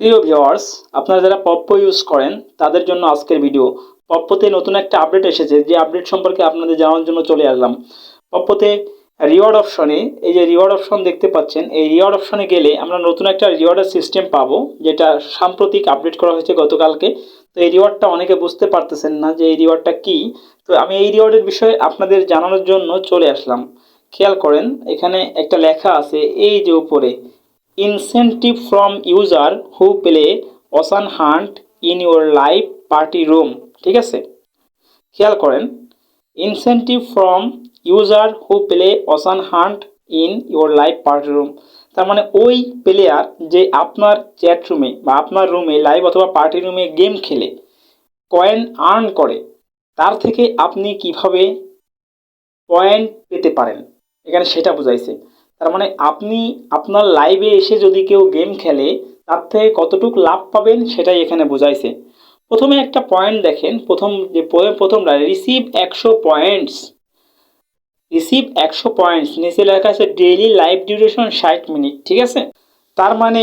প্রিয় ভিওয়ার্স আপনারা যারা পপ্পো ইউজ করেন, তাদের জন্য আজকের ভিডিও পপ্পোতে নতুন একটা আপডেট এসেছে, যে আপডেট সম্পর্কে আপনাদের জানানোর জন্য চলে আসলাম। পপ্পোতে রিওয়ার্ড অপশনে এই যে রিওয়ার্ড অপশন দেখতে পাচ্ছেন, এই রিওয়ার্ড অপশনে গেলে আমরা নতুন একটা রিওয়ার্ডের সিস্টেম পাবো, যেটা সাম্প্রতিক আপডেট করা হয়েছে গতকালকে। তো এই রিওয়ার্ডটা অনেকে বুঝতে পারতেছেন না যে এই রিওয়ার্ডটা কী। তো আমি এই রিওয়ার্ডের বিষয়ে আপনাদের জানানোর জন্য চলে আসলাম। খেয়াল করেন, এখানে একটা লেখা আছে, এই যে উপরে incentive from user who play ocean hunt in your live party room ঠিক আছে? খেয়াল করেন incentive from user who play ocean hunt in your live party room তার মানে ওই প্লেয়ার যে আপনার চ্যাট রুমে বা আপনার রুমে লাইভ অথবা পার্টি রুমে গেম খেলে কয়েন আর্ন করে, তার থেকে আপনি কীভাবে পয়েন্ট পেতে পারেন? এখানে সেটা বুঝাইছে। তার মানে আপনি আপনার লাইভে এসে যদি কেউ গেম খেলে, তার থেকে কতটুকু লাভ পাবেন সেটাই এখানে বোঝাইছে। প্রথমে একটা পয়েন্ট দেখেন। প্রথম যে প্রথমটা রিসিভ একশো পয়েন্টস রিসিভ একশো পয়েন্টস নিচে লেখা আছে ডেইলি লাইভ ডিউরেশন ষাট মিনিট ঠিক আছে? তার মানে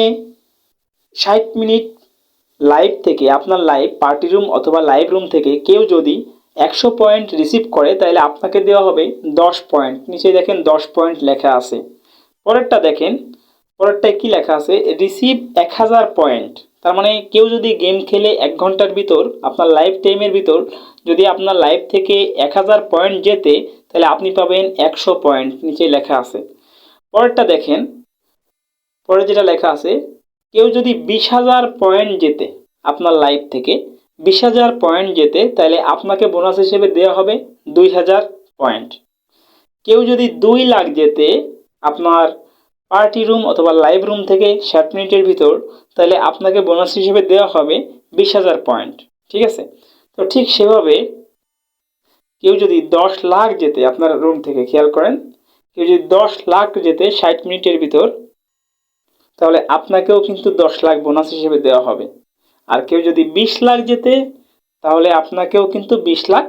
ষাট মিনিট লাইভ থেকে, আপনার লাইভ পার্টি রুম অথবা লাইভ রুম থেকে কেউ যদি একশো পয়েন্ট রিসিভ করে, তাহলে আপনাকে দেওয়া হবে দশ পয়েন্ট নিচে দেখেন দশ পয়েন্ট লেখা আছে। পরেরটা দেখেন, পরেরটায় কি লেখা আছে? রিসিভ এক হাজার পয়েন্ট তার মানে কেউ যদি গেম খেলে এক ঘণ্টার ভিতর, আপনার লাইফ টাইমের ভিতর, যদি আপনার লাইফ থেকে এক হাজার পয়েন্ট যেতে, তাহলে আপনি পাবেন একশো পয়েন্ট নিচে লেখা আছে। পরেরটা দেখেন, পরে যেটা লেখা আছে, কেউ যদি বিশ হাজার পয়েন্ট যেতে, আপনার লাইফ থেকে, বিশ হাজার পয়েন্ট যেতে, তাহলে আপনাকে বোনাস হিসেবে দেওয়া হবে দুই হাজার পয়েন্ট কেউ যদি দুই লাখ যেতে আপনার পার্টি রুম অথবা লাইভ রুম থেকে ষাট মিনিটের ভিতর, তাহলে আপনাকে বোনাস হিসেবে দেওয়া হবে বিশ হাজার পয়েন্ট ঠিক আছে? তো ঠিক সেভাবে কেউ যদি দশ লাখ যেতে, আপনার রুম থেকে, খেয়াল করেন, কেউ যদি দশ লাখ যেতে ষাট মিনিটের ভিতর, তাহলে আপনাকেও কিন্তু দশ লাখ বোনাস হিসেবে দেওয়া হবে। আর কেউ যদি বিশ লাখ যেতে, তাহলে আপনাকেও কিন্তু বিশ লাখ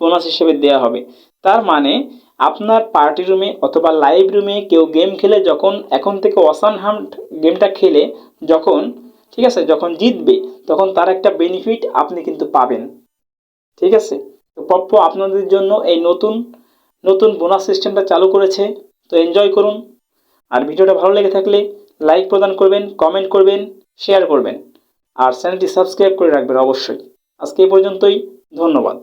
বোনাস হিসেবে দেওয়া হবে। তার মানে আপনার পার্টি রুমে অথবা লাইভ রুমে কেউ গেম খেলে যখন, এখন থেকে অসান হান্ট গেমটা খেলে যখন, ঠিক আছে, যখন জিতবে, তখন তার একটা বেনিফিট আপনি কিন্তু পাবেন। ঠিক আছে? তো পপ্প আপনাদের জন্য এই নতুন নতুন বোনাস সিস্টেমটা চালু করেছে, তো এনজয় করুন। আর ভিডিওটা ভালো লেগে থাকলে লাইক প্রদান করবেন কমেন্ট করবেন শেয়ার করবেন। আর চ্যানেলটি সাবস্ক্রাইব করে রাখবেন অবশ্যই। আজকে এই পর্যন্তই, ধন্যবাদ।